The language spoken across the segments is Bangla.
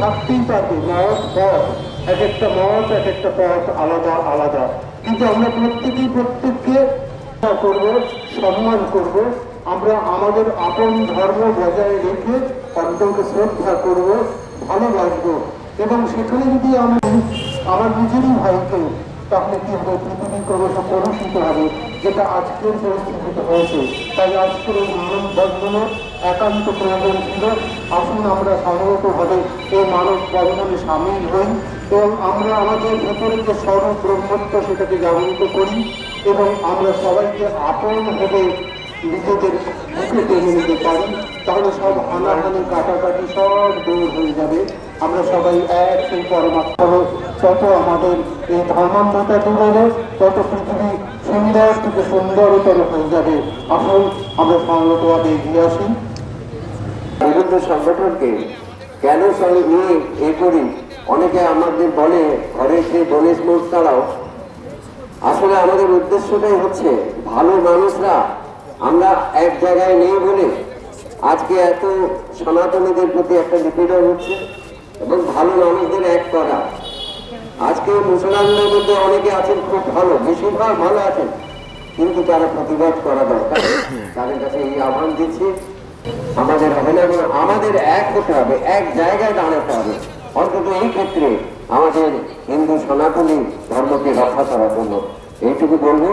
থাকতেই পারবে মত পথ এক একটা মত, এক একটা পথ আলাদা আলাদা। কিন্তু আমরা প্রত্যেকেই প্রত্যেককে করব, সম্মান করব। আমরা আমাদের আপন ধর্ম বজায় রেখে অন্তকে শ্রদ্ধা করব, ভালোবাসবো। এবং সেখানে যদি আমি আমার নিজেরই ভাইকে তাহলে কি হবে? পৃথিবী ক্রমশ কলুষিত হবে। যেটা আজকের পরিস্থিতিতে হয়েছে, তাই আজকের এই মানব বন্ধনে একান্ত প্রয়োজন ছিল। আসুন আমরা সংগতভাবে এই মানব বন্ধনে সামিল হই এবং আমরা আমাদের ভেতরে যে স্বরূপ ব্রহ্মত্ব সেটাকে জাগরিত করি এবং আমরা সবাইকে আপন ভেবে নিজেদের মুখে টেনে নিতে পারি, তাহলে সব হানাহানি, কাটাকাটি সব দূর হয়ে যাবে। আমরা সবাই এক সেই পরমাত্মা তত আমাদের এই ধর্মান্ধতা দূর তত পৃথিবী সুন্দর থেকে সুন্দরতর হয়ে যাবে। আসুন আমরা সংগতভাবে এগিয়ে আসি বিভিন্ন সংগঠনকে কেন সঙ্গে নিয়ে এ করি? অনেকে আমাদের বলে ঘরে যে গণেশ মোট তারাও আসলে আমাদের উদ্দেশ্যটাই হচ্ছে ভালো মানুষরা আমরা এক জায়গায় নেই বলে আজকে এত সনাতনীদের প্রতি একটা নিপীড়ন হচ্ছে এবং ভালো মানুষদের এক করা। আজকে মুসলমানদের মধ্যে অনেকে আছেন খুব ভালো, বেশিরভাগ ভালো আছেন, কিন্তু তারা প্রতিবাদ করা দরকার, তাদের কাছে এই আহ্বান দিচ্ছি, আমাদের হবে না আমাদের এক হতে হবে, এক জায়গায় দাঁড়াতে হবে। অন্তত এই ক্ষেত্রে আমাদের হিন্দু সনাতনী ধর্মকে রক্ষা করার জন্য এইটুকু বলব।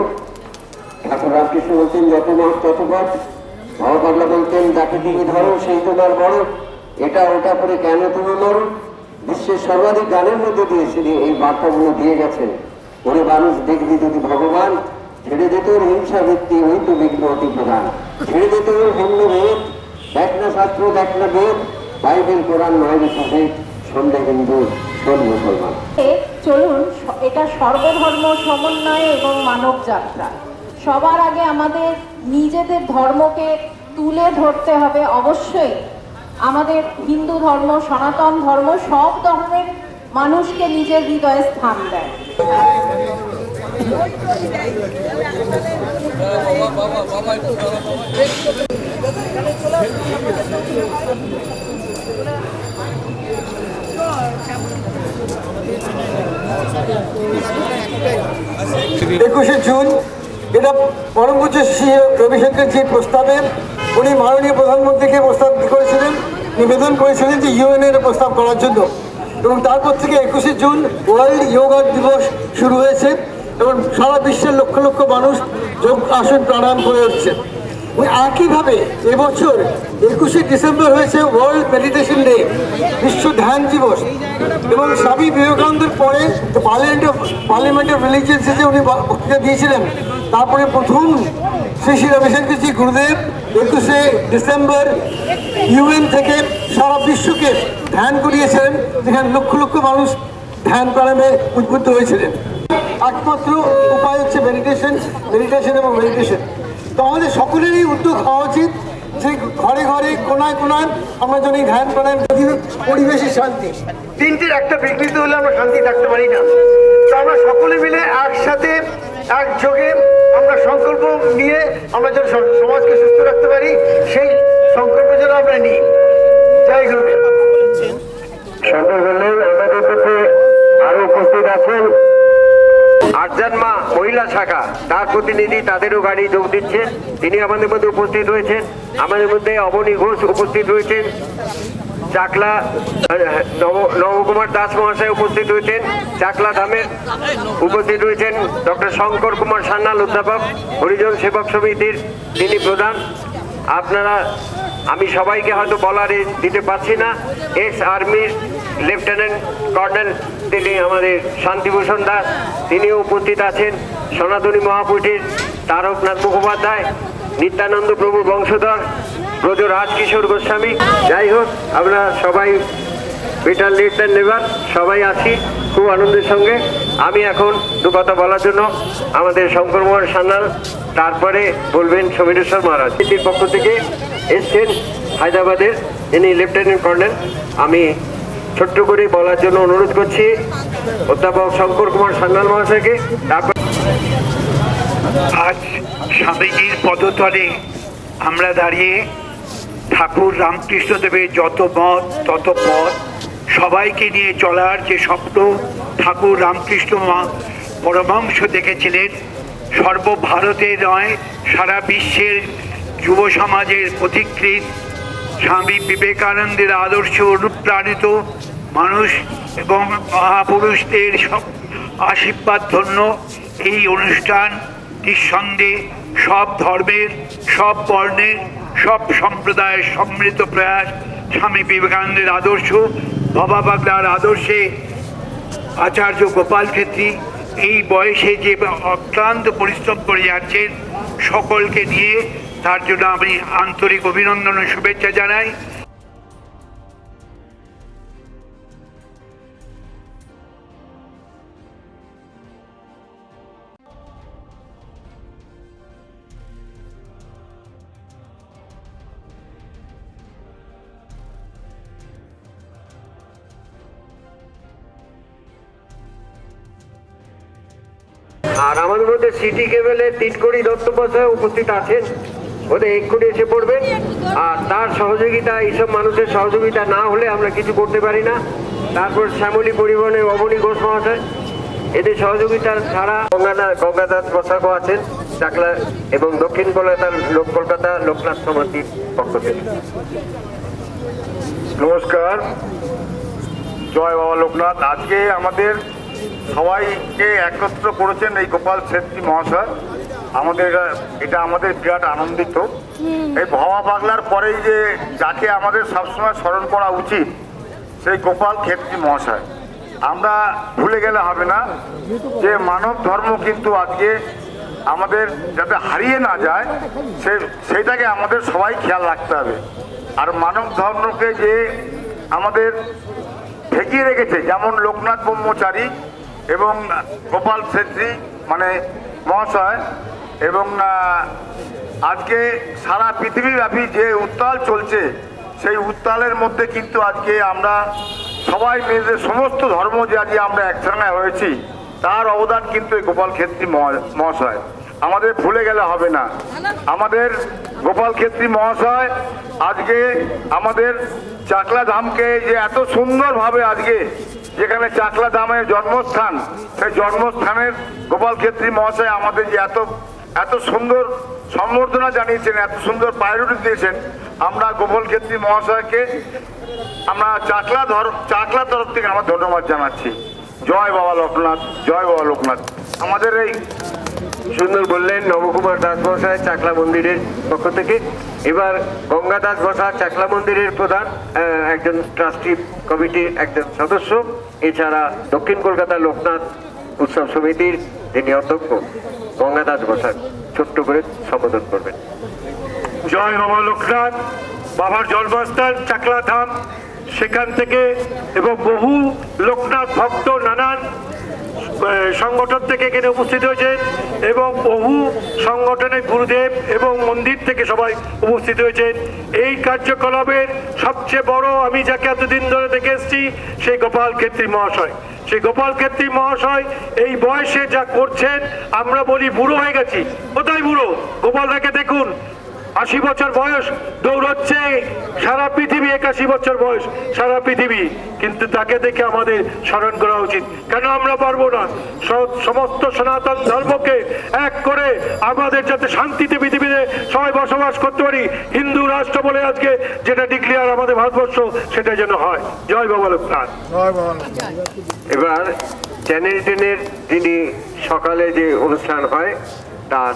ঠাকুর রামকৃষ্ণ বলতেন যত মত, তত পথ মহাপাল্লা বলতেন যাকে তুমি ধরো সেই তোমার বড়। এটা ওটা করে কেন তুমি মরো? বিশ্বের সর্বাধিক গানের মধ্যে দিয়ে তিনি এই বার্তাগুলো দিয়ে গেছেন ওরে মানুষ, দেখবি যদি ভগবান ছেড়ে দিত হিংসা ভিত্তি ওই তো বিঘ্ন অতি প্রধান ছেড়ে দিত ভিন্ন ভেদ, দেখ না শাস্ত্র, দেখ না বেদ, বাইবেল, কোরআন নয় সাথে সন্ধ্যে হিন্দু মুসলমান। চলুন, এটা সর্বধর্ম সমন্বয় এবং মানব যাত্রা। সবার আগে আমাদের নিজেদের ধর্মকে তুলে ধরতে হবে অবশ্যই। আমাদের হিন্দু ধর্ম, সনাতন ধর্ম, সব ধর্মের মানুষকে নিজের হৃদয়ে স্থান দেয়। একুশে জুন, এটা পরম পূজ্য শ্রী রবিশঙ্কর জি প্রস্তাবে উনি মাননীয় প্রধানমন্ত্রীকে প্রস্তাব করেছিলেন, নিবেদন করেছিলেন যে ইউএন এর প্রস্তাব করার জন্য। এবং তারপর থেকে একুশে জুন ওয়ার্ল্ড যোগা দিবস শুরু হয়েছে এবং সারা বিশ্বের লক্ষ লক্ষ মানুষ যোগ আসন প্রাণায়াম করে হচ্ছে একইভাবে এবছর একুশে ডিসেম্বর হয়েছে ওয়ার্ল্ড মেডিটেশন ডে, বিশ্ব ধ্যান দিবস। এবং স্বামী বিবেকানন্দের পরে পার্লামেন্ট অফ পার্লামেন্ট অফ রিলিজিয়ান্সে যে উনি বক্তৃতা দিয়েছিলেন। তারপরে প্রথম শ্রী শ্রী রবিশঙ্করজি গুরুদেব একুশে ডিসেম্বর ইউএন থেকে সারা বিশ্বকে ধ্যান করিয়েছিলেন যেখানে লক্ষ লক্ষ মানুষ ধ্যান প্রাণায়ামে উদ্বুদ্ধ হয়েছিলেন। একমাত্র উপায় হচ্ছে মেডিটেশন মেডিটেশন এবং মেডিটেশন তো আমাদের সকলেরই উদ্যোগ হওয়া উচিত যে ঘরে ঘরে কোনায় কোনায় আমরা যেন এই ধ্যান প্রাণায়াম করি, পরিবেশের শান্তি। তিনটির একটা বিঘ্নিত হলে আমরা শান্তি থাকতে পারি না। তো আমরা সকলে মিলে একসাথে একযোগে আমরা সংকল্প নিয়ে আমরা যেন সমাজকে সুস্থ রাখতে পারি, সেই সংকল্প যেন আমরা নিই। জয় মধ্যে আরও উপস্থিত আছেন মা, মহিলা শাখা। প্রতিনিধি তাদেরও গাড়ি যোগ তিনি আমাদের মধ্যে উপস্থিত রয়েছেন। আমাদের মধ্যে অবনী ঘোষ উপস্থিত রয়েছেন। চাকলা নব- নবকুমার দাস মহাশয় উপস্থিত হয়েছেন। চাকলা ধামের উপস্থিত হয়েছেন ডক্টর শঙ্কর কুমার সান্যাল, অধ্যাপক, হরিজন সেবক সমিতির তিনি প্রধান। আপনারা, আমি সবাইকে হয়তো বলার দিতে পারছি না। এক্স আর্মির লেফটেন্যান্ট কর্নেল, তিনি আমাদের শান্তিভূষণ দাস, তিনিও উপস্থিত আছেন। সনাতনী মহাপুটির তারকনাথ মুখোপাধ্যায়, নিত্যানন্দ প্রভু বংশধর ব্রজ রাজকিশোর গোস্বামী। যাই হোক, আমরা সবাই বেটার লিড নেবার, সবাই আছি খুব আনন্দের সঙ্গে। আমি এখন দু কথা বলার জন্য আমাদের শঙ্কর মোহন সান্যাল, তারপরে বলবেন সমীরেশ্বর মহারাজ। এটির পক্ষ থেকে এসছেন হায়দ্রাবাদের, ইনি লেফটেন্যান্ট কর্নেল। আমি ছোট্ট করে বলার জন্য অনুরোধ করছি অধ্যাপক শঙ্কর কুমার সান্যাল মহাশয়কে। তারপর আজ স্বামীজির পদতলে আমরা দাঁড়িয়ে ঠাকুর রামকৃষ্ণদেবের যত মত, তত পথ, সবাইকে নিয়ে চলার যে স্বপ্ন, ঠাকুর রামকৃষ্ণ পরমাংশ দেখেছিলেন। সর্বভারতে নয়, সারা বিশ্বের যুব সমাজের পথিকৃত স্বামী বিবেকানন্দের আদর্শ অনুপ্রাণিত মানুষ এবং মহাপুরুষদের সব আশীর্বাদ ধন্য। এই অনুষ্ঠান নিঃসন্দেহে সব ধর্মের, সব বর্ণের সব সম্প্রদায়ের সম্মিলিত প্রয়াস স্বামী বিবেকানন্দের আদর্শ, বাবা বাগলার আদর্শে আচার্য গোপাল ক্ষেত্রী এই বয়সে যে অক্লান্ত পরিশ্রম করে যাচ্ছেন, সকলকে নিয়ে তার জন্য আমি আন্তরিক অভিনন্দন ও শুভেচ্ছা জানাই। আমাদের মধ্যে সিটি কেবলের তিনকড়ি দত্ত বসায় উপস্থিত আছেন। ওদের এক্ষুনি এসে পড়বেন। আর তার সহযোগিতা, এইসব মানুষের সহযোগিতা না হলে আমরা কিছু করতে পারি না। তারপর শ্যামলী পরিবহনের অবনী ঘোষ মহাশয়। এদের সহযোগিতা ছাড়া গঙ্গাদা গঙ্গাদাস বসাকও আছেন, চাকলা এবং দক্ষিণ কলকাতার লোক কলকাতা লোকনাথ সমিতির পক্ষ থেকে। নমস্কার। জয় বাবা লোকনাথ। আজকে আমাদের সবাইকে একত্র করেছেন এই গোপাল ছেত্রী মহাশয়। আমাদের এটা- আমাদের বিরাট আনন্দিত। এই ভবা পাগলার পরেই যে যাকে আমাদের সবসময় স্মরণ করা উচিত, সেই গোপাল ক্ষেত্রী মহাশয়। আমরা ভুলে গেলে হবে না যে মানব ধর্ম কিন্তু আজকে আমাদের যাতে হারিয়ে না যায়, সে সেইটাকে আমাদের সবাই খেয়াল রাখতে হবে। আর মানব ধর্মকে যে আমাদের ঠেকিয়ে রেখেছে, যেমন লোকনাথ ব্রহ্মচারী এবং গোপাল ছেত্রী মানে মহাশয়, এবং আজকে সারা পৃথিবীব্যাপী যে উত্তাল চলছে, সেই উত্তালের মধ্যে কিন্তু আজকে আমরা সবাই মিলে সমস্ত ধর্ম যে আজকে আমরা একসঙ্গে হয়েছি, তার অবদান কিন্তু এই গোপাল ক্ষেত্রী মহা- মহাশয়। আমাদের ভুলে গেলে হবে না। আমাদের গোপাল ক্ষেত্রী মহাশয় আজকে আমাদের চাকলা ধামকে যে এত সুন্দরভাবে আজকে যেখানে চাকলা ধামের জন্মস্থান, সেই জন্মস্থানের গোপাল ক্ষেত্রী মহাশয় আমাদের যে এত এত সুন্দর সম্বর্ধনা জানিয়েছেন, এত সুন্দর প্রায়োরিটি দিয়েছেন, আমরা গোপাল ক্ষেত্রী মহাশয়কে, আমরা চাকলা ধর, চাকলা তরফ থেকে আমরা ধন্যবাদ জানাচ্ছি। জয় বাবা লোকনাথ, জয় বাবা লোকনাথ। আমাদের এই সুন্দর বললেন নবকুমার দাস বসায় চাকলা মন্দিরের পক্ষ থেকে। এবার গঙ্গা দাস বসা চাকলা মন্দিরের প্রধান একজন ট্রাস্টি কমিটির একজন সদস্য, এছাড়া দক্ষিণ কলকাতা লোকনাথ উৎসব সমিতির যিনি অধ্যক্ষ গঙ্গা দাস বসাক ছোট্ট করে সম্বোধন করবেন। জয় বাবা লোকনাথ, বাবার জন্মস্থান চাকলা ধাম সেখান থেকে এবং বহু লোকনাথ ভক্ত নানান সংগঠন থেকে এখানে উপস্থিত হয়েছেন এবং বহু সংগঠনের গুরুদেব এবং মন্দির থেকে সবাই উপস্থিত হয়েছেন এই কার্যকলাপের সবচেয়ে বড় আমি যাকে এতদিন ধরে দেখে এসেছি সেই গোপাল ক্ষেত্রী মহাশয়। সেই গোপাল ক্ষেত্রী মহাশয় এই বয়সে যা করছেন, আমরা বলি বুড়ো হয়ে গেছি। কোথায় বুড়ো? গোপাল দাকে দেখুন। আশি বছর বয়স দৌড়চ্ছে সারা পৃথিবী একাশি বছর বয়স সারা পৃথিবী। কিন্তু তাকে দেখে আমাদের স্মরণ করা উচিত। কেন আমরা পারব না? সমস্ত সনাতন ধর্মকে এক করে আমাদের যাতে শান্তিতে পৃথিবীতে সবাই বসবাস করতে পারি হিন্দু রাষ্ট্র বলে আজকে যেটা ডিক্লিয়ার আমাদের ভারতবর্ষ সেটা যেন হয়। জয় বাবা লোকনাথ। এবার চ্যানেল টেনের যিনি সকালে যে অনুষ্ঠান হয় তার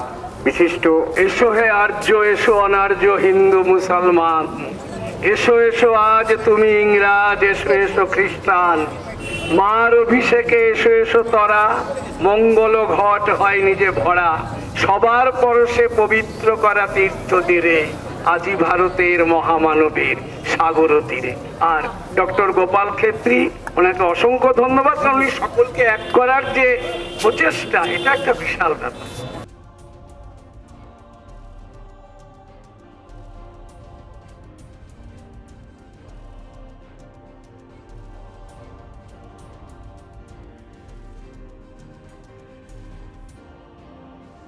বিশিষ্ট। এসো হে আর্য, এসো অনার্য হিন্দু মুসলমান। এসো এসো আজ তুমি ইংরাজ, এসো এসো খ্রিস্টান। মার অভিষেকে এসো এসো তরা। মঙ্গল ঘট হয় নিজে ভরা। সবার পরশে পবিত্র করা তীর্থ তীরে। আজি ভারতের মহামানবের সাগর তীরে। আর ডক্টর গোপাল ক্ষেত্রী, ওনাকে অসংখ্য ধন্যবাদ। কারণ সকলকে এক করার যে প্রচেষ্টা, এটা একটা বিশাল ব্যাপার।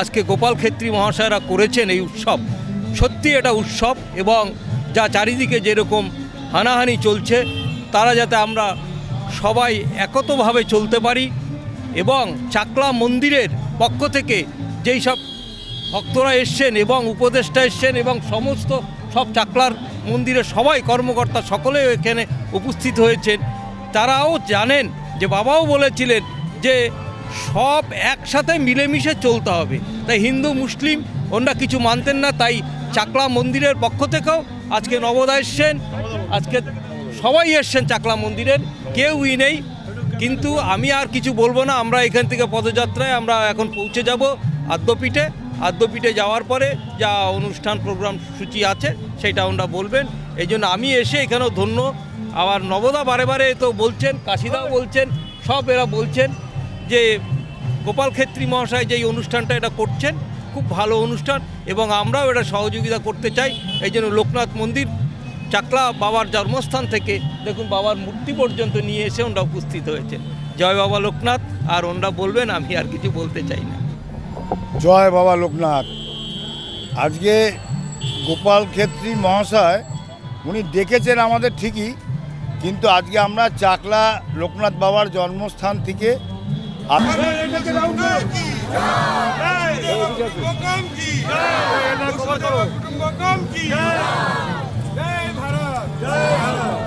আজকে গোপাল ক্ষেত্রী মহাশয়রা করেছেন এই উৎসব। সত্যি এটা উৎসব এবং যা চারিদিকে যেরকম হানাহানি চলছে, তারা যাতে আমরা সবাই একতভাবে চলতে পারি এবং চাকলা মন্দিরের পক্ষ থেকে যেই সব ভক্তরা এসছেন এবং উপদেষ্টা এসছেন এবং সমস্ত সব চাকলার মন্দিরে সবাই কর্মকর্তা সকলে এখানে উপস্থিত হয়েছেন, তারাও জানেন যে বাবাও বলেছিলেন যে সব একসাথে মিলেমিশে চলতে হবে। তাই হিন্দু, মুসলিম ওনারা কিছু মানতেন না, তাই চাকলা মন্দিরের পক্ষ থেকেও আজকে নবদা এসছেন। আজকে সবাই এসছেন চাকলা মন্দিরের, কেউই নেই। কিন্তু আমি আর কিছু বলব না, আমরা এখান থেকে পদযাত্রায় আমরা এখন পৌঁছে যাব আদ্যপীঠে। আদ্যপীঠে যাওয়ার পরে যা অনুষ্ঠান প্রোগ্রাম সূচি আছে, সেটা ওনারা বলবেন। এই জন্য আমি এসে এখানেও ধন্য। আবার নবদা বারে বারে তো বলছেন, কাশিদাও বলছেন, সব এরা বলছেন। যে গোপাল ক্ষেত্রী মহাশয় যে এই অনুষ্ঠানটা এটা করছেন, খুব ভালো অনুষ্ঠান এবং আমরাও এটা সহযোগিতা করতে চাই। এই জন্য লোকনাথ মন্দির, চাকলা বাবার জন্মস্থান থেকে দেখুন বাবার মূর্তি পর্যন্ত নিয়ে এসে ওনারা উপস্থিত হয়েছে জয় বাবা লোকনাথ, আর ওনারা বলবেন, আমি আর কিছু বলতে চাই না। জয় বাবা লোকনাথ। আজকে গোপাল ক্ষেত্রী মহাশয়, উনি ডেকেছেন আমাদের ঠিকই, কিন্তু আজকে আমরা চাকলা লোকনাথ বাবার জন্মস্থান থেকে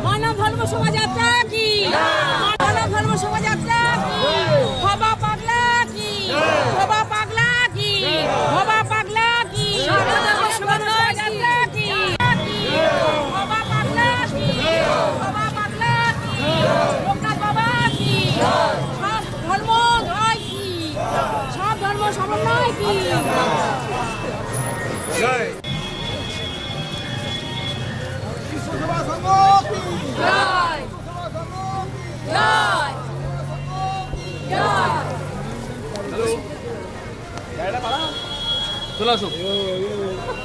মানব ধর্ম শোভাযাত্রা কি? মানব ধর্ম শোভাযাত্রা সমন্বয় কি জয় জয় জয়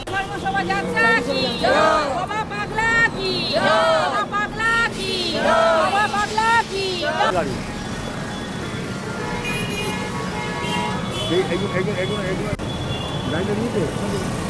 ধর্ম শোভাযাত্রা কি বাবা পাগলা কি বাবা পাগলা কি এগুলো এগুলো এগুলো এগুলো গাড়িটা নিতে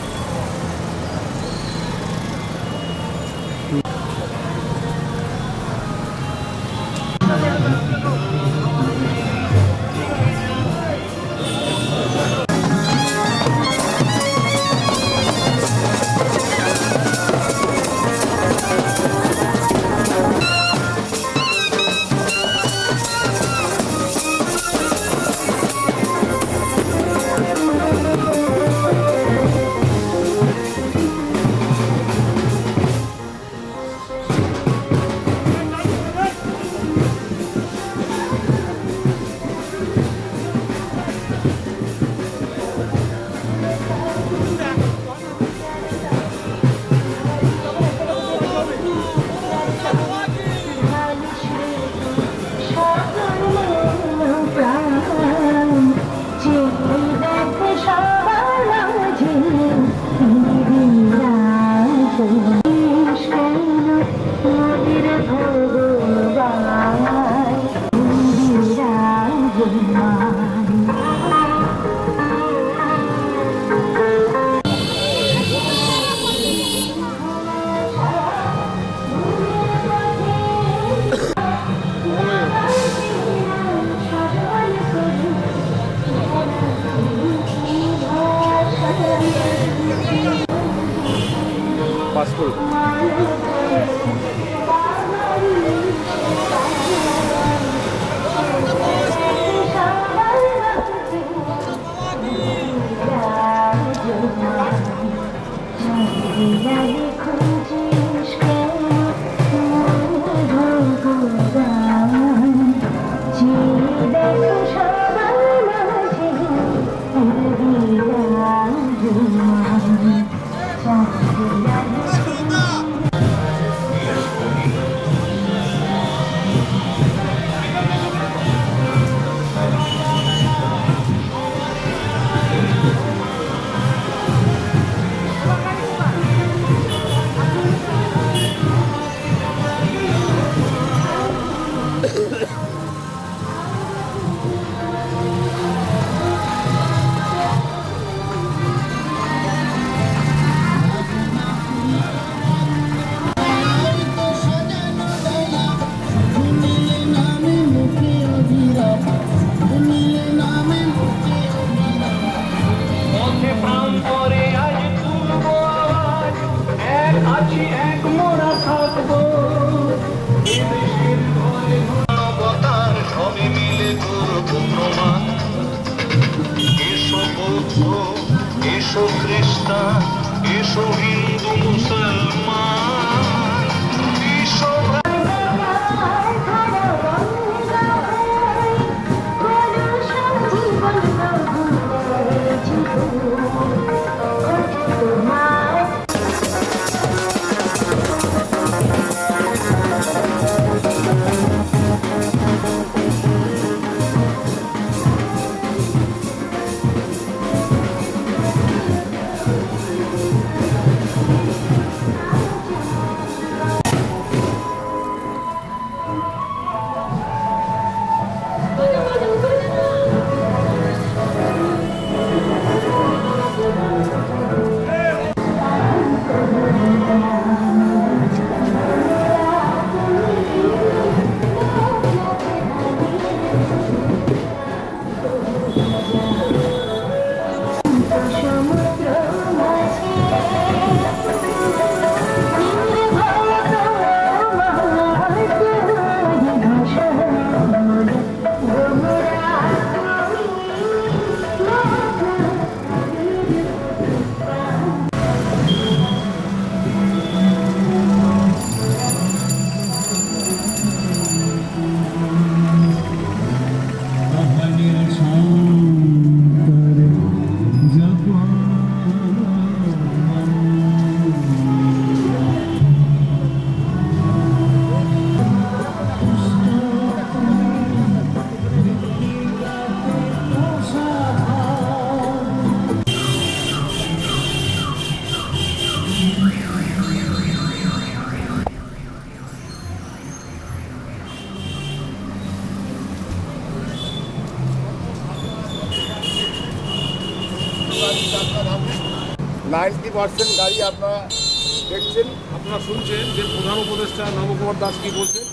দেখছেন, আপনারা শুনছেন যে প্রধান উপদেষ্টা নবকুমার দাস কী বলছেন?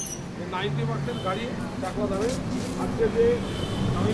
নাইনটি পার্সেন্ট গাড়ি চাকলা দামে। আজকে যে আমি